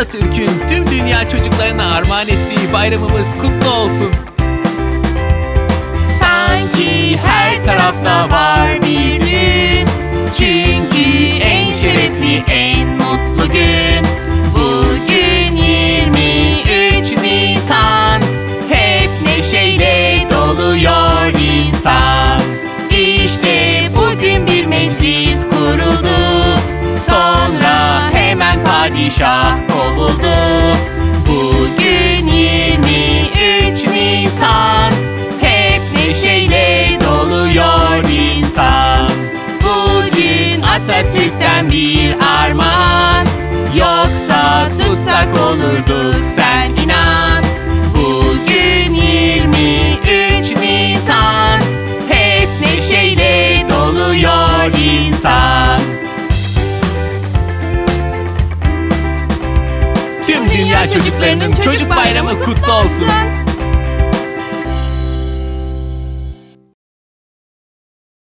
Atatürk'ün tüm dünya çocuklarına armağan ettiği bayramımız kutlu olsun. Sanki her tarafta var bir padişah kovuldu Bugün 23 Nisan. Hep neşeyle doluyor insan. Bugün Atatürk'ten bir armağan Tüm dünya çocuklarının çocuk bayramı kutlu olsun.